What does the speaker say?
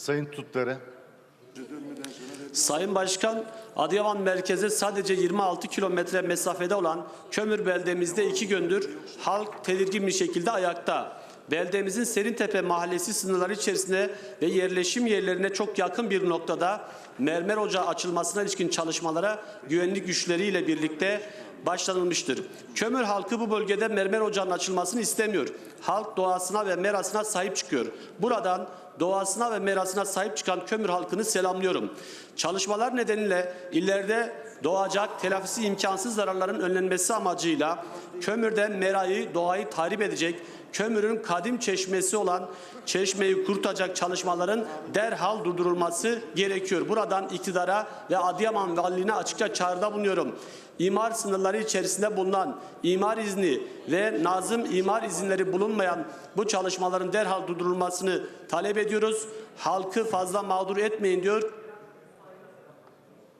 Sayın Tutdere. Sayın Başkan, Adıyaman merkeze sadece 26 kilometre mesafede olan Kömür beldemizde iki gündür halk tedirgin bir şekilde ayakta. Beldemizin Serintepe mahallesi sınırları içerisinde ve yerleşim yerlerine çok yakın bir noktada mermer ocağı açılmasına ilişkin çalışmalara güvenlik güçleriyle birlikte başlanılmıştır. Kömür halkı bu bölgede mermer ocağının açılmasını istemiyor. Halk doğasına ve merasına sahip çıkıyor. Buradan doğasına ve merasına sahip çıkan kömür halkını selamlıyorum. Çalışmalar nedeniyle ileride doğacak telafisi imkansız zararların önlenmesi amacıyla kömürden merayı, doğayı tahrip edecek, kömürün kadim çeşmesi olan çeşmeyi kurutacak çalışmaların derhal durdurulması gerekiyor. Buradan iktidara ve Adıyaman Valiliğine açıkça çağrıda bulunuyorum. İmar sınırları içerisinde bulunan imar izni ve nazım imar izinleri bulunmayan bu çalışmaların derhal durdurulmasını talep ediyoruz. Halkı fazla mağdur etmeyin diyor.